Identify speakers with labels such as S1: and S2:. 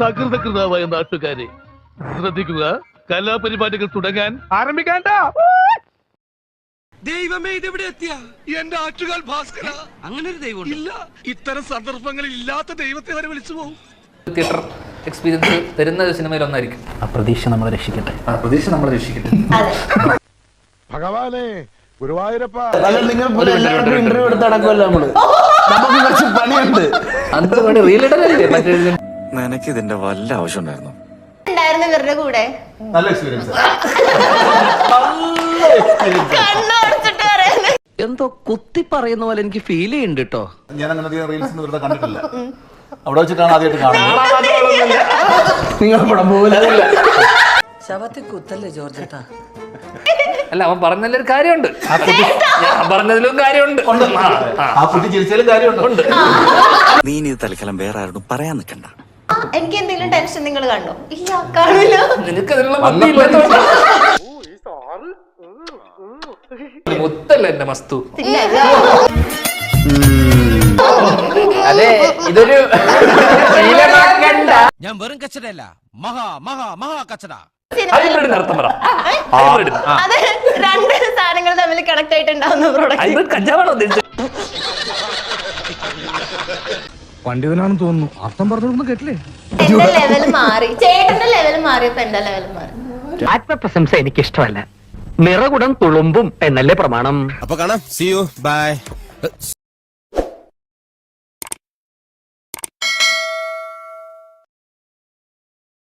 S1: സകൃതകൃതാവായ നാട്ടുകാരെ ശ്രദ്ധിക്കുക കലാപരിപാടികൾ തുടങ്ങാൻ ആരംഭിക്കാണ്ട
S2: ദൈവമേ ഇതെവിടെ എത്തിയ? എന്റെ ആറ്റുകാൽ ഭാസ്കര. അങ്ങനെ ഒരു ദൈവം ഇല്ല. ഇത്തരം സന്ദർഭങ്ങളിൽ ഇല്ലാത്ത ദൈവത്തെ വരെ വിളിച്ചു പോകും
S3: തിയേറ്റർ എക്സ്പീരിയൻസ് തരുന്ന ഒരു സിനിമയിൽ ഒന്നായിരിക്കും.
S4: ആ പ്രതീക്ഷ നമ്മളെ രക്ഷിക്കട്ടെ.
S3: ആ പ്രതീക്ഷ നമ്മളെ രക്ഷിക്കട്ടെ.
S5: ഭഗവാനെ ഗുരുവായൂരപ്പ.
S4: നിങ്ങൾ ഇന്റർവ്യൂ എടുത്ത് നടക്കുമല്ലോ നമ്മൾ. നമുക്ക് കുറച്ച് പണിയുണ്ട്.
S3: അന്ന് പണി റീലിഡർ അല്ലേ മറ്റേ
S6: നിനക്ക് ഇതിന്റെ വല്ല ആവശ്യം ഉണ്ടായിരുന്നു?
S7: ഉണ്ടായിരുന്നു ഇവരുടെ കൂടെ.
S3: നല്ല എക്സ്പീരിയൻസ്
S7: കണ്ണടച്ചിട്ട് പറയുന്നത്
S2: എന്തോ കുത്തി പറയുന്ന പോലെ എനിക്ക് ഫീൽ ചെയ്യുന്നുണ്ട് കേട്ടോ
S8: ഞാൻ അങ്ങനെ അധികം റീൽസ് ഒന്നും വെറുതെ കണ്ടിട്ടില്ല. അവിടെ വെച്ചിട്ടാണ് ആദ്യമായിട്ട് കാണുന്നത്.
S4: നിങ്ങൾ പടം പോകില്ല
S2: ശവത്തിൽ കുത്തല്ലേ ജോർജേട്ടാ?
S3: അല്ല അവൻ പറഞ്ഞതിലൊരു കാര്യമുണ്ട്. ഞാൻ പറഞ്ഞതിലും കാര്യമുണ്ട്. ആ,
S8: കുട്ടി ചിരിച്ചാലും കാര്യമുണ്ട്.
S6: നീ ഇനി ഇത് തൽക്കാലം വേറെ ആരോടും പറയാൻ നിൽക്കണ്ട.
S7: എനിക്ക് എന്തെങ്കിലും ടെൻഷൻ നിങ്ങൾ കണ്ടോ? ഇല്ല കാണില്ല.
S3: മുത്തല്ല എന്റെ മസ്തു
S4: അതെ ഇതൊരു
S2: ഞാൻ വെറും കച്ചടയല്ല. മഹാ മഹാ മഹാ കച്ചട.
S7: അത് രണ്ട് സാധനങ്ങൾ തമ്മിൽ കണക്ട് ആയിട്ടുണ്ടാവുന്ന പ്രോഡക്റ്റ്
S3: കഞ്ചാവാണോ ഉദ്ദേശിച്ചത്?
S5: പണ്ഡിതനാണെന്ന് തോന്നുന്നു. അർത്ഥം പറഞ്ഞൊന്നും കേട്ടില്ലേ?
S7: എന്റെ ലെവൽ മാറി. ചേട്ടന്റെ ലെവൽ മാറിയപ്പോ എന്റെ ലെവൽ മാറി?
S4: ആത്മപ്രശംസ എനിക്ക് ഇഷ്ടമല്ല നിറകുടം തുളുമ്പും എന്നല്ലേ പ്രമാണം.
S9: അപ്പൊ കാണാം. C U by